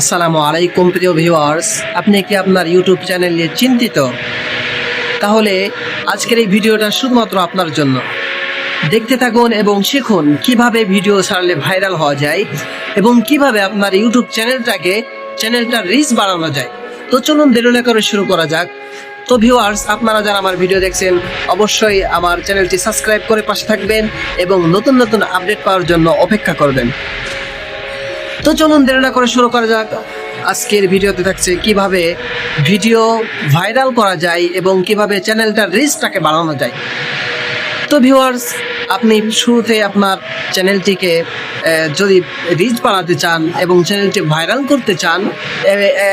আসসালামু আলাইকুম, প্রিয় ভিউয়ার্স। আপনি কি আপনার ইউটিউব চ্যানেল নিয়ে চিন্তিত? তাহলে আজকের এই ভিডিওটা শুধুমাত্র আপনার জন্য। দেখতে থাকুন এবং শিখুন কীভাবে ভিডিও ছাড়লে ভাইরাল হওয়া যায় এবং কীভাবে আপনার ইউটিউব চ্যানেলটাকে, চ্যানেলটার রিচ বাড়ানো যায়। তো চলুন দেরি না করে শুরু করা যাক। তো ভিউয়ার্স, আপনারা যারা আমার ভিডিও দেখছেন, অবশ্যই আমার চ্যানেলটি সাবস্ক্রাইব করে পাশে থাকবেন এবং নতুন নতুন আপডেট পাওয়ার জন্য অপেক্ষা করবেন। তো চলুন দেরি না করে শুরু করা যাক। আজকের ভিডিওতে থাকছে কীভাবে ভিডিও ভাইরাল করা যায় এবং কীভাবে চ্যানেলটার রিস্কটাকে বাড়ানো যায়। তো ভিউয়ার্স আপনি শুরুতে আপনার চ্যানেলটিকে যদি রিচ বাড়াতে চান এবং চ্যানেলটি ভাইরাল করতে চান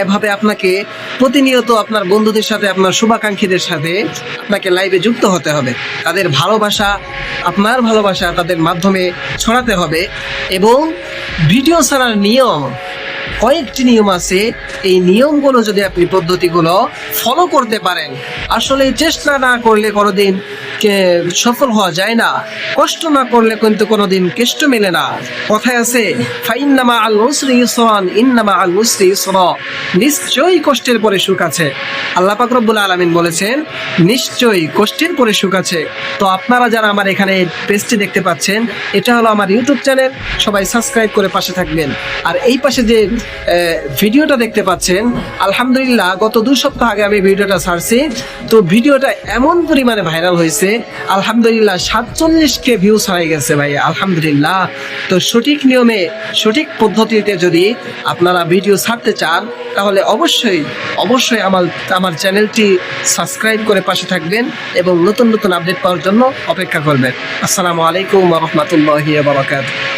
এভাবে আপনাকে প্রতিনিয়ত আপনার বন্ধুদের সাথে, আপনার শুভাকাঙ্ক্ষীদের সাথে আপনাকে লাইভে যুক্ত হতে হবে। তাদের ভালোবাসা, আপনার ভালোবাসা তাদের মাধ্যমে ছড়াতে হবে এবং ভিডিও ছাড়ার নিয়ম, কয়েকটি নিয়ম আছে। এই নিয়মগুলো যদি আপনি পদ্ধতিগুলো ফলো করতে পারেন, আসলে চেষ্টা না করলে কোনোদিন কে- সফল হওয়া যায় না। কষ্ট না করলে কিন্তু কোনোদিন কেষ্ট মেলে না। কথায় আছে, ফাইন্নামা আল উসরি ইউসরান ইন্নামা আল উসরি ইউসরা নিশ্চয়ই কষ্টের পরে সুখ আছে। আল্লাহ পাক রব্বুল আলামিন বলেছেন, নিশ্চয়ই কষ্টের পরে সুখ আছে। তো আপনারা যারা আমার এখানে পেজটি দেখতে পাচ্ছেন, এটা হলো আমার ইউটিউব চ্যানেল, সবাই সাবস্ক্রাইব করে পাশে থাকবেন। আর এই পাশে যে ভিডিওটা দেখতে পাচ্ছেন, আলহামদুলিল্লাহ গত দুই সপ্তাহ আগে আমি ভিডিওটা ছাড়ছি। তো ভিডিওটা এমন পরিমাণে ভাইরাল হয়েছে আলহামদুলিল্লাহ সাতচল্লিশ কে ভিউ ছাড়াই গেছে ভাই আলহামদুলিল্লাহ। তো সঠিক নিয়মে, সঠিক পদ্ধতিতে যদি আপনারা ভিডিও ছাড়তে চান, তাহলে অবশ্যই অবশ্যই আমার আমার চ্যানেলটি সাবস্ক্রাইব করে পাশে থাকবেন এবং নতুন নতুন আপডেট পাওয়ার জন্য অপেক্ষা করবেন। আসসালামু আলাইকুম রহমতুল্লাহ বারাকাতুহু।